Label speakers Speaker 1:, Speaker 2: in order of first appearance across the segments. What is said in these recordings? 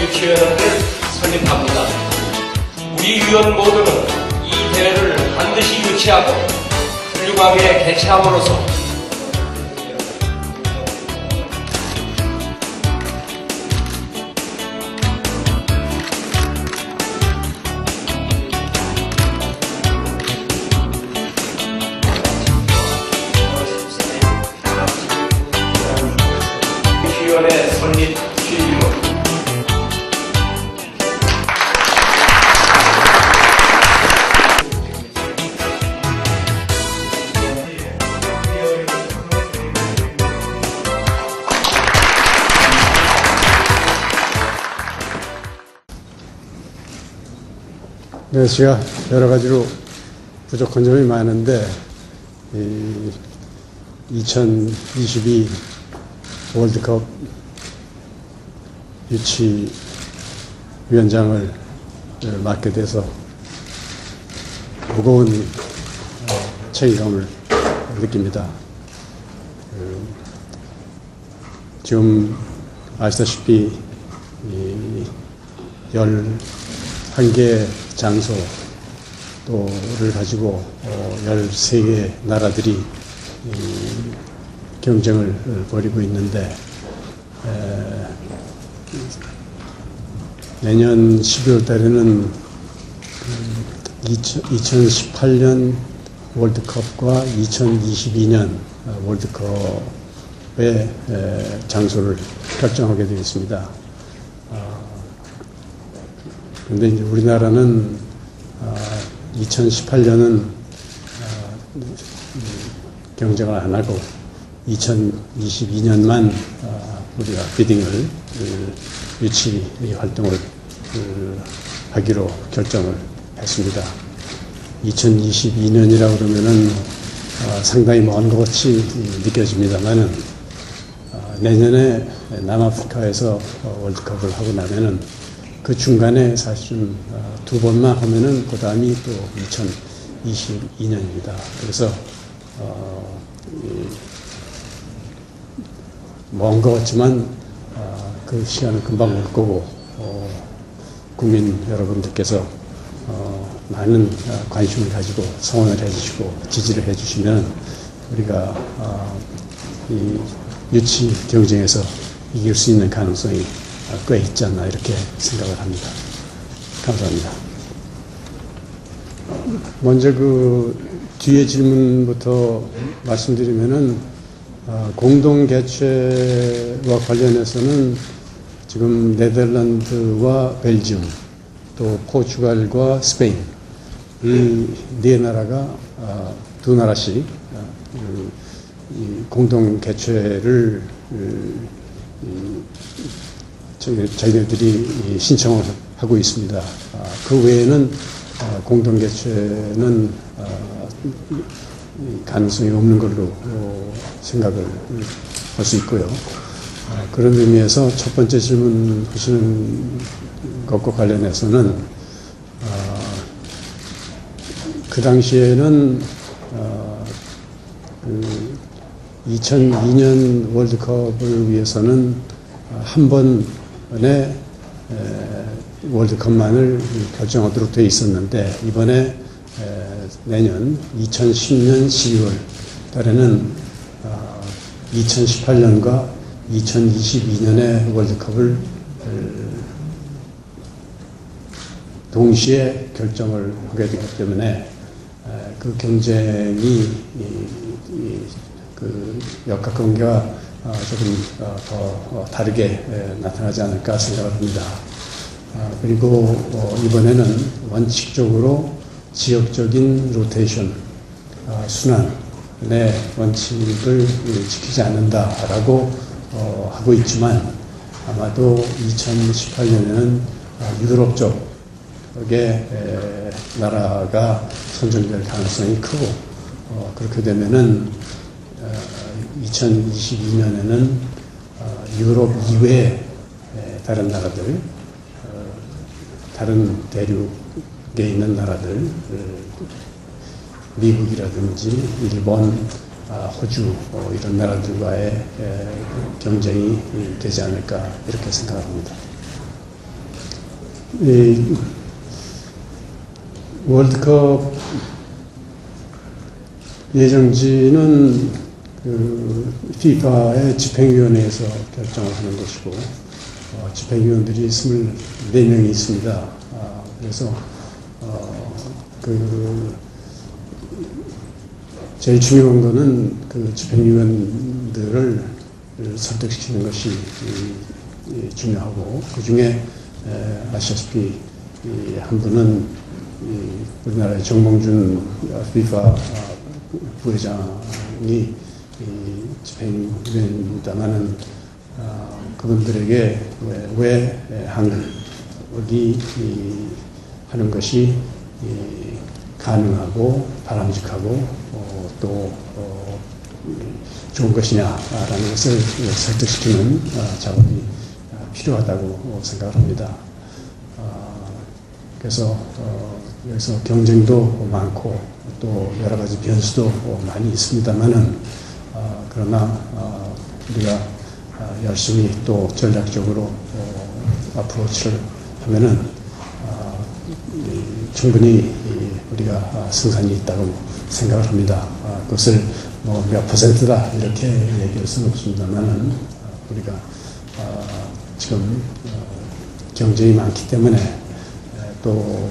Speaker 1: 유치원을 설립합니다. 우리 위원 모두는 이 대회를 반드시 유치하고 훌륭하게 개최함으로써 유치원의 설립
Speaker 2: 네, 제가 여러 가지로 부족한 점이 많은데, 이2022 월드컵 유치 위원장을 맡게 돼서 무거운 어, 책임감을 느낍니다. 그, 지금 아시다시피 이 11개 장소 또를 가지고 어, 13개 나라들이 이 경쟁을 벌이고 있는데 에, 내년 12월 달에는 2018년 월드컵과 2022년 월드컵의 에, 장소를 결정하게 되겠습니다. 그런데 이제 우리나라는 2018년은 경쟁을 안 하고 2022년만 우리가 비딩을 그, 유치 활동을 그, 하기로 결정을 했습니다. 2022년이라고 그러면은 어, 상당히 먼 것 같이 느껴집니다만은 어, 내년에 남아프리카에서 어, 월드컵을 하고 나면은 그 중간에 사실은 어, 두 번만 하면은 그 다음이 또 2022년입니다. 그래서 어, 먼것 같지만 어, 그 시간은 금방 올 거고 어, 국민 여러분들께서 어, 많은 어, 관심을 가지고 성원을 해주시고 지지를 해주시면 우리가 어, 이 유치 경쟁에서 이길 수 있는 가능성이 꽤 있지 않나 이렇게 생각을 합니다. 감사합니다. 먼저 그 뒤에 질문부터 말씀드리면은 어, 공동 개최와 관련해서는 지금 네덜란드와 벨지움 또 포르투갈과 스페인 이 네 나라가 어, 두 나라씩 어, 그, 이 공동 개최를 그, 이, 저희, 저희들이 신청을 하고 있습니다. 아, 그 외에는 어, 공동 개최는 어, 가능성이 없는 걸로 어, 생각을 할 수 있고요. 아, 그런 의미에서 첫 번째 질문 하시는 것과 관련해서는 어, 그 당시에는 어, 그 2002년 월드컵을 위해서는 한 번의 에, 월드컵만을 결정하도록 되어 있었는데 이번에 에, 내년 2010년 12월 달에는 어, 2018년과 2022년의 월드컵을 에, 동시에 결정을 하게 되기 때문에 에, 그 경쟁이 그 역학관계가 어, 조금 어, 더 어, 다르게 에, 나타나지 않을까 생각을 합니다. 아, 그리고 어, 이번에는 원칙적으로 지역적인 로테이션, 아, 순환의 원칙을 지키지 않는다라고 어, 하고 있지만 아마도 2018년에는 아, 유럽 쪽의 에, 나라가 선정될 가능성이 크고 어, 그렇게 되면은 2022년에는 어, 유럽 이외의 에, 다른 나라들, 어, 다른 대륙에 있는 나라들, 어, 미국이라든지 일본, 아, 호주 어, 이런 나라들과의 에, 경쟁이 되지 않을까 이렇게 생각합니다. 이 월드컵 예정지는 그 FIFA의 집행위원회에서 결정을 하는 것이고 어, 집행위원들이 24명이 있습니다. 아, 그래서 어, 그 제일 중요한 거는 그 집행위원들을 설득시키는 것이 이- 이 중요하고 그 중에 아시다시피 이한 분은 이 우리나라의 정봉준 FIFA 부회장이 이 집행위원입니다만은 아, 그분들에게 왜, 왜 한국이 이 하는 것이 이 가능하고 바람직하고 어, 또 어, 이 좋은 것이냐라는 것을 설득시키는 어, 작업이 어, 필요하다고 생각을 합니다. 어, 그래서 어, 여기서 경쟁도 많고 또 여러 가지 변수도 많이 있습니다만은 어, 그러나 어, 우리가 어, 열심히 또 전략적으로 하면은 어, 이, 충분히 이, 우리가 아, 승산이 있다고 생각을 합니다. 아, 그것을 뭐 몇 퍼센트다 이렇게 얘기할 수는 없습니다만은 아, 우리가 아, 지금 어, 경쟁이 많기 때문에 에, 또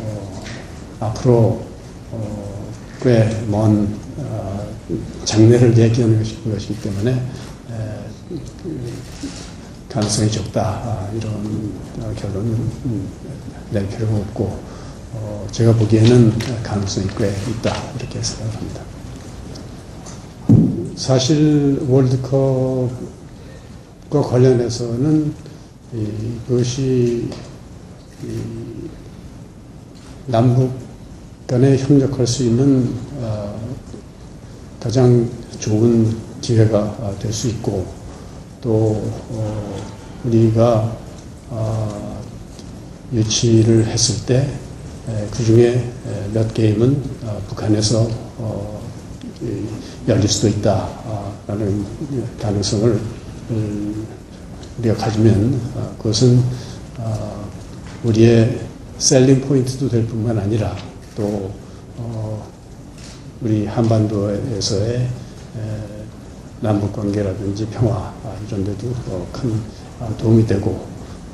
Speaker 2: 어, 앞으로 어, 꽤먼 어, 장래를 얘기하는 것이, 것이기 때문에 가능성이 적다 아, 이런 어, 결론은 음, 낼 필요가 없고 어, 제가 보기에는 가능성이 꽤 있다 이렇게 생각을 합니다. 사실 월드컵과 관련해서는 이, 그것이 이, 남북 간에 협력할 수 있는 어, 가장 좋은 기회가 될 수 있고 또 어, 우리가 어, 유치를 했을 때 그 중에 몇 게임은 어, 북한에서 어, 이, 열릴 수도 있다라는 가능성을 음, 우리가 가지면 어, 그것은 어, 우리의 셀링 포인트도 될 뿐만 아니라 또 어, 우리 한반도에서의 에, 남북 관계라든지 평화 아, 이런 데도 어, 큰 아, 도움이 되고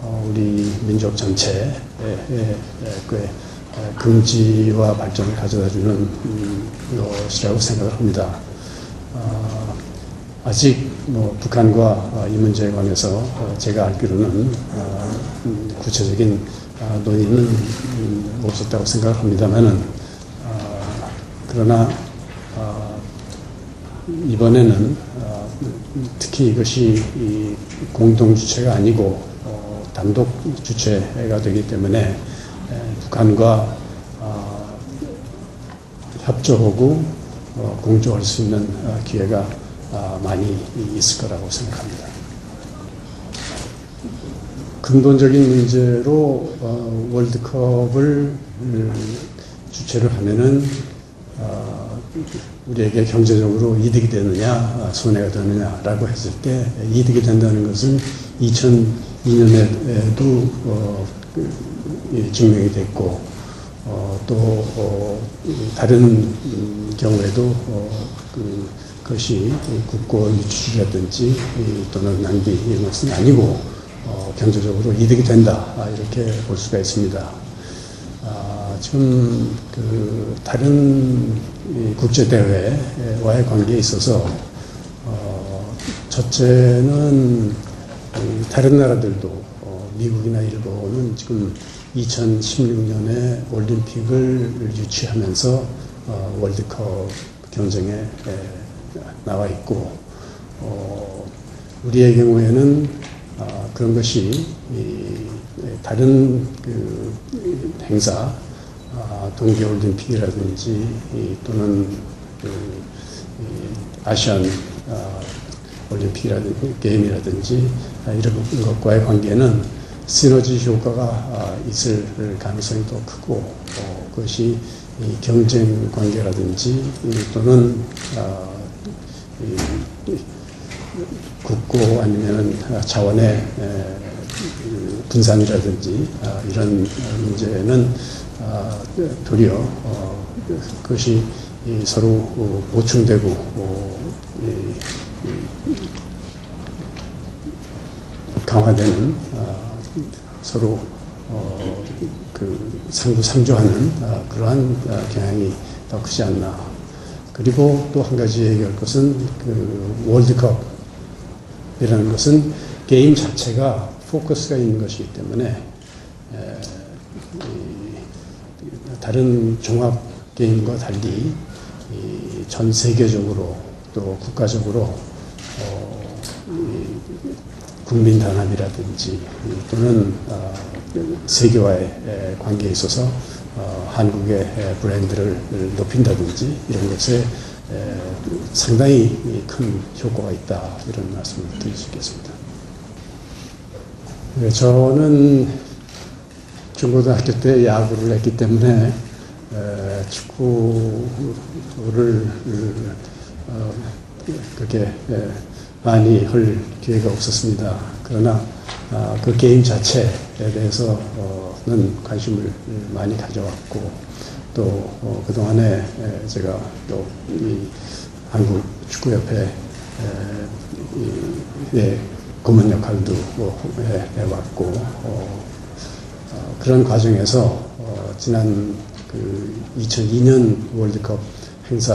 Speaker 2: 어, 우리 민족 전체에 에, 꽤 에, 긍지와 발전을 가져다주는 음, 것이라고 생각을 합니다. 어, 아직 뭐 북한과 어, 이 문제에 관해서 어, 제가 알기로는 어, 음, 구체적인 어, 논의는 음, 없었다고 생각을 합니다만은 어, 그러나 어, 이번에는 어, 특히 이것이 이 공동 주체가 아니고 어, 단독 주체가 되기 때문에 에, 북한과 어, 협조하고 어, 공조할 수 있는 어, 기회가 아, 많이 있을 거라고 생각합니다. 근본적인 문제로 어, 월드컵을 음, 주최를 하면은 어, 우리에게 경제적으로 이득이 되느냐 아, 손해가 되느냐라고 했을 때 이득이 된다는 것은 2002년에도 어, 그, 예, 증명이 됐고 어, 또 어, 다른 음, 경우에도 어, 그, 그것이 국고 유출이라든지 또는 낭비 이런 것은 아니고 어, 경제적으로 이득이 된다 아, 이렇게 볼 수가 있습니다. 아, 지금 그 다른 이 국제 대회와의 관계에 있어서 어, 첫째는 이 다른 나라들도 어, 미국이나 일본은 지금 2016년에 올림픽을 유치하면서 어, 월드컵 경쟁에 에, 나와 있고 어, 우리의 경우에는 아, 그런 것이 이, 다른 그 행사 아, 동계올림픽이라든지 이, 또는 그, 이, 아시안 아, 올림픽이라든지 게임이라든지 아, 이런 것과의 관계는 시너지 효과가 아, 있을 가능성이 더 크고 어, 그것이 이 경쟁 관계라든지 이, 또는 아, 국고 아니면은 자원의 에, 그 분산이라든지 아, 이런 문제는 아, 도리어 어, 그것이 이 서로 어, 보충되고 어, 이- 강화되는 아, 서로 어, 그 상부상조하는 아, 그러한 아, 경향이 더 크지 않나. 그리고 또 한 가지 얘기할 것은 그 월드컵이라는 것은 게임 자체가 포커스가 있는 것이기 때문에 에, 이, 다른 종합 게임과 달리 이전 세계적으로 또 국가적으로 어, 이 국민 단합이라든지 또는 어, 세계와의 에, 관계에 있어서 어, 한국의 에, 브랜드를 높인다든지 이런 것에 에, 상당히 큰 효과가 있다 이런 말씀을 드릴 수 있겠습니다. 네, 저는 중고등학교 때 야구를 했기 때문에 에, 축구를 어, 그렇게 에, 많이 할 기회가 없었습니다. 그러나 아, 그 게임 자체에 대해서는 관심을 많이 가져왔고 또 어, 그동안에 에, 제가 또이 한국 축구협회 의 고문 역할도 뭐 해- 해왔고 어, 어, 그런 과정에서 어, 지난 그 2002년 월드컵 행사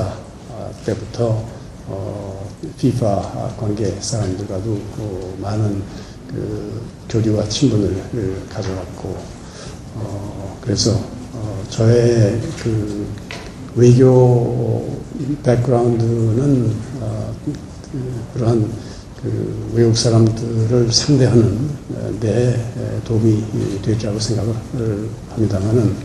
Speaker 2: 아, 때부터 어, FIFA 관계 사람들과도 어, 많은 그 교류와 친분을 가져왔고 어, 그래서 어, 저의 그 외교 백그라운드는 어, 그- 그러한 그 외국 사람들을 상대하는 데 도움이 되리라고 생각을 합니다만은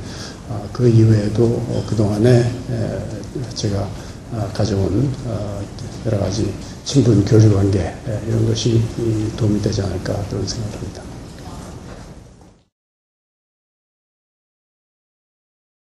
Speaker 2: 아, 그 이외에도 어, 그동안에 에, 제가 아, 가져온 어, 여러 가지 친분 교류 관계 에, 이런 것이 이 도움이 되지 않을까 그런 생각을 합니다.